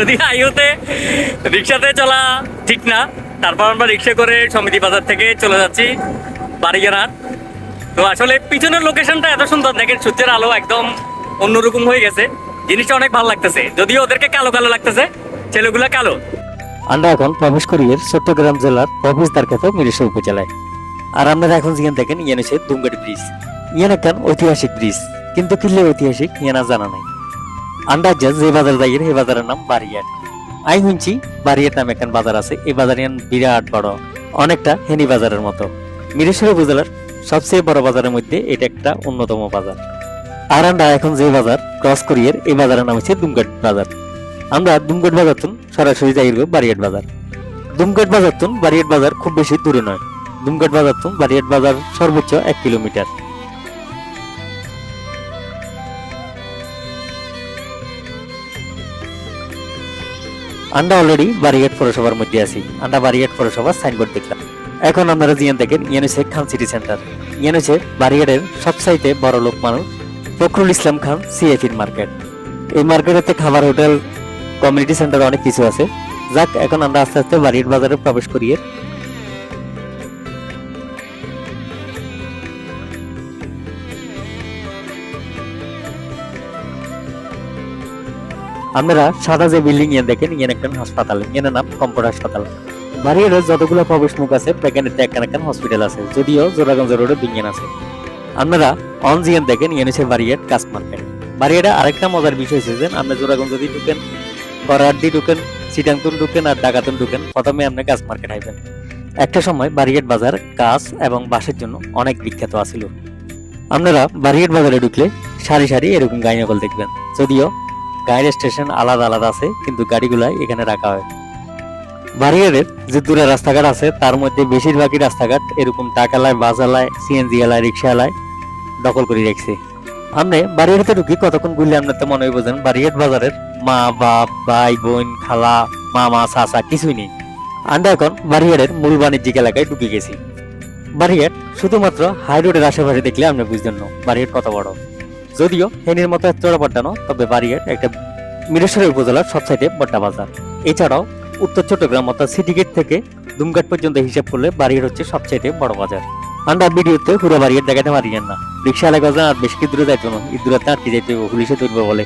যদি হাইওতে রিক্সাতে চলা ঠিক না, তারপর আমরা রিক্সা করে সমিতি বাজার থেকে চলে যাচ্ছি বাড়িয়ানার তো আসলে পিছনের লোকেশনটা এত সুন্দর, দেখেন সূর্যের আলো একদম অন্যরকম হয়ে গেছে। জিনিসটা অনেক ভালো লাগতেছে, যদিও ওদেরকে কালো কালো লাগতেছে, ছেলেগুলা কালো। আমরা এখন প্রবেশ করি এর চট্টগ্রাম জেলার প্রবেশদ্বার খ্যাত মিরেশ্বর উপজেলায়। আর আপনারা এখন যেখানে দেখেন, ইয়ান হচ্ছে দুমগাড়ি ব্রিজ। ইয়ান একটা ঐতিহাসিক ব্রিজ, কিন্তু কিল্লে ঐতিহাসিক, ইয়ানা জানা নাই। আন্দাজ যে বাজার যাই এই বাজারের নাম বারিয়াট। আই শুনছি বারিয়াট নামে একটা বাজার আছে, এই বাজার বিরাট বড়। অনেকটা হেনি বাজারের মতো। মিরেশ্বর উপজেলার সবচেয়ে বড় বাজারের মধ্যে এটা একটা অন্যতম বাজার। আর আমরা এখন যে বাজার ক্রস করিয়ের এই বাজারের নাম হচ্ছে দুমগাট বাজার। আমরা দুমগট বাজার তুন সরাসরি যাই বারিয়াট বাজার। দুমগট বাজার তুন বারিয়াট বাজার খুব বেশি দূরে নয়। দুমগট বাজার তুন বারিয়াট বাজার সর্বোচ্চ এক কিলোমিটার। আমরা অলরেডি বারিয়েট পৌরসভার মধ্যে আছি। আমরা বারিয়েট পৌরসভার সাইনবোর্ড দেখলাম। এখন আপনারা জিয়ান দেখেন ইয়ানুসে খান সিটি সেন্টার ইয়ানুসে বারিয়েটের সবচাইতে বড় লোক মানুষ ফখরুল ইসলাম খান সিএফির মার্কেট এই মার্কেটেতে খাবার হোটেল কমিউনিটি সেন্টার অনেক কিছু আছে। যাক, এখন আমরা আস্তে আস্তে বারিয়েট বাজারে প্রবেশ করিয়ে আপনারা সাদা যে বিল্ডিং ইয়ে দেখেন ইয়ে একটা হাসপাতাল ইয়ে নাম কম্পোর্ট হাসপাতাল। বাড়ির যতগুলো প্রবেশ মুখ আছে প্যাকেনেতে একটা একটা হসপিটাল আছে, যদিও জোড়াগঞ্জ রোডে বিজ্ঞান আছে। আপনারা অনজিয়ান দেখেন ইয়ে হচ্ছে বাড়িয়ার কাজ মার্কেট। বাড়িয়াটা আরেকটা মজার বিষয় হচ্ছে যে, আপনি জোড়াগঞ্জ যদি ঢুকেন করারদি ঢুকেন সিটাংতুন ঢুকেন আর ডাকাতুন ঢুকেন, প্রথমে আপনি গাছ মার্কেট আইবেন। একটা সময় বারিয়েট বাজার কাজ এবং বাঁশের জন্য অনেক বিখ্যাত আছিল। আপনারা বারিয়েট বাজারে ঢুকলে সারি সারি এরকম গাইনকল দেখবেন। যদিও গাড়ির স্টেশন আলাদা আলাদা আছে, কিন্তু গাড়িগুলাই এখানে রাখা হয়। বারিয়ারের যে দূরে রাস্তাঘাট আছে, তার মধ্যে বেশিরভাগই রাস্তাঘাট এরকম টাকালায় বাজালায় সিএনজি আলায় রিক্সা আলায় দখল করে রেখেছে। আপনি বাড়িয়াতে ঢুকি, কতক্ষণ ঘুরলে আপনার তো মনে বোঝেন বাড়িয়াট বাজারের মা, বাপ, ভাই, বোন, খালা, মামা, চাচা কিছুই নেই। আমরা এখন বাড়িয়াটের মূল বাণিজ্যিক এলাকায় ঢুকে গেছি। বাড়িয়াট শুধুমাত্র হাই রোডের আশেপাশে দেখলে আপনি বুঝতেন না বাড়িয়াট কত বড়। যদিও হেনির মতো চড়া পড়ানো তবে বাড়িয়ে একটা মিরেশ্বর উপজেলার সবসাইডে বড্ডা বাজার। এছাড়াও উত্তর চট্টগ্রাম অর্থাৎ সিটি গেট থেকে দুমঘাট পর্যন্ত হিসাব করলে বাড়িয়াট হচ্ছে সবচাইতে বড় বাজার। আমরা ভিডিওতে পুরো বাড়িয়ে দেখাতে পারি না। রিক্সা এলাকা আর বেশ কি দূরে যাইতো না, এই দূরে আটকে যাইতে পুলিশে ধরবে বলে।